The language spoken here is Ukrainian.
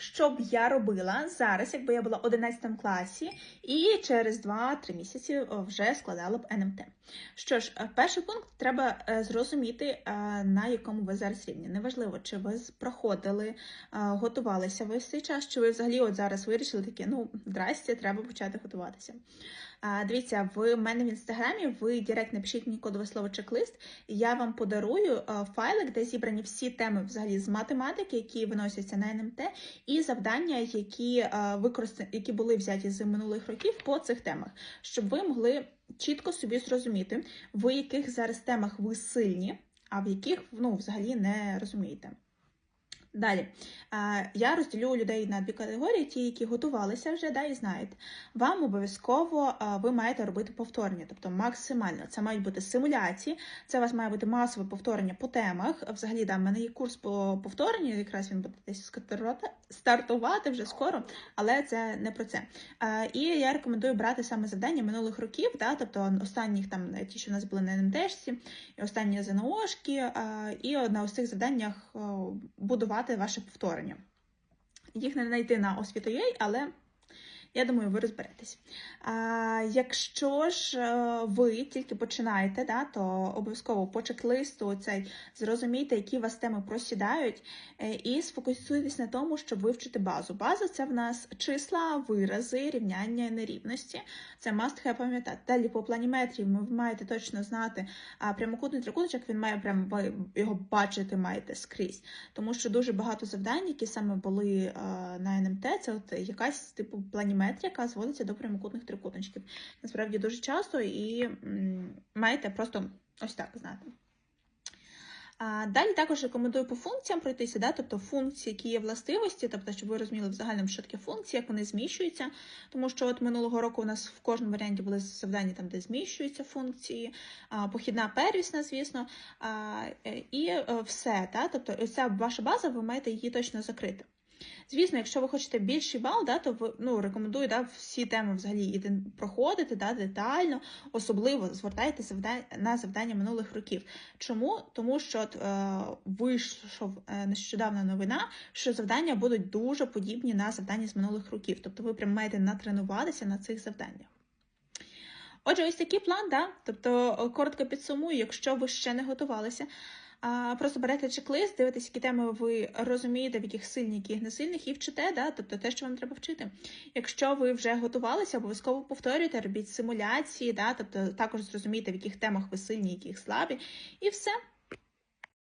що б я робила зараз, якби я була в 11 класі і через 2-3 місяці вже складала б НМТ. Що ж, е, перший пункт треба е, зрозуміти, е, на якому ви зараз рівні. Неважливо, чи ви проходили, е, готувалися весь цей час, чи ви взагалі от зараз вирішили таке, ну, здрасте, треба почати готуватися. Дивіться, в мене в інстаграмі ви директ напишіть мені кодове слово чек-лист, і я вам подарую файлик, де зібрані всі теми взагалі з математики, які виносяться на НМТ, і завдання, які використані, які були взяті з минулих років по цих темах, щоб ви могли чітко собі зрозуміти, в яких зараз темах ви сильні, а в яких ну, взагалі не розумієте. Далі Е, я розділю людей на дві категорії: ті, які готувалися вже, да, і знають. Вам обов'язково е, ви маєте робити повторення, тобто максимально. Це мають бути симуляції, це у вас має бути масове повторення по темах. Взагалі, да, в мене є курс по повторенню, якраз він буде десь стартувати вже скоро, але це не про це. Е, І я рекомендую брати саме завдання минулих років, да, тобто останніх там ті, що в нас були на НМТшці, і останні ЗНОшки, е, і на ось цих завданнях е, будувати ваше повторення. Їх не знайти на освіто.ua, але я думаю, ви розберетесь. А, якщо ж е, ви тільки починаєте, да, то обов'язково по чек-листу цей зрозумійте, які у вас теми просідають, е, і сфокусуйтесь на тому, щоб вивчити базу. База це в нас числа, вирази, рівняння нерівності. Це must have пам'ятати. Далі по планіметрії ви маєте точно знати прямокутний трикутничок, він має прямо ви його бачити маєте скрізь. Тому що дуже багато завдань, які саме були е, на НМТ, це от якась типу планіметрія, яка зводиться до прямокутних трикутничків. Насправді дуже часто і маєте просто ось так знати. Далі також рекомендую по функціям пройтися, да? тобто функції, які є властивості, тобто, щоб ви розуміли в загальному, що таке функції, як вони зміщуються. Тому що от минулого року у нас в кожному варіанті були завдання, там, де зміщуються функції, похідна первісна, звісно, е, і е, все. Да? Тобто, ця ваша база, ви маєте її точно закрити. Звісно, якщо ви хочете більший бал, да, то ну, рекомендую да, всі теми взагалі проходити да, детально, особливо звертайте завдання, на завдання минулих років. Чому? Тому що е, вийшов нещодавна новина, що завдання будуть дуже подібні на завдання з минулих років. Тобто ви прям маєте натренуватися на цих завданнях. Отже, ось такий план, да? тобто коротко підсумую, якщо ви ще не готувалися. Просто берете чек-лист, дивитесь, які теми ви розумієте, в яких сильні, яких не сильних, і вчите, да? тобто те, що вам треба вчити. Якщо ви вже готувалися, обов'язково повторюйте, робіть симуляції, да? тобто також зрозумійте, в яких темах ви сильні, яких слабі, і все.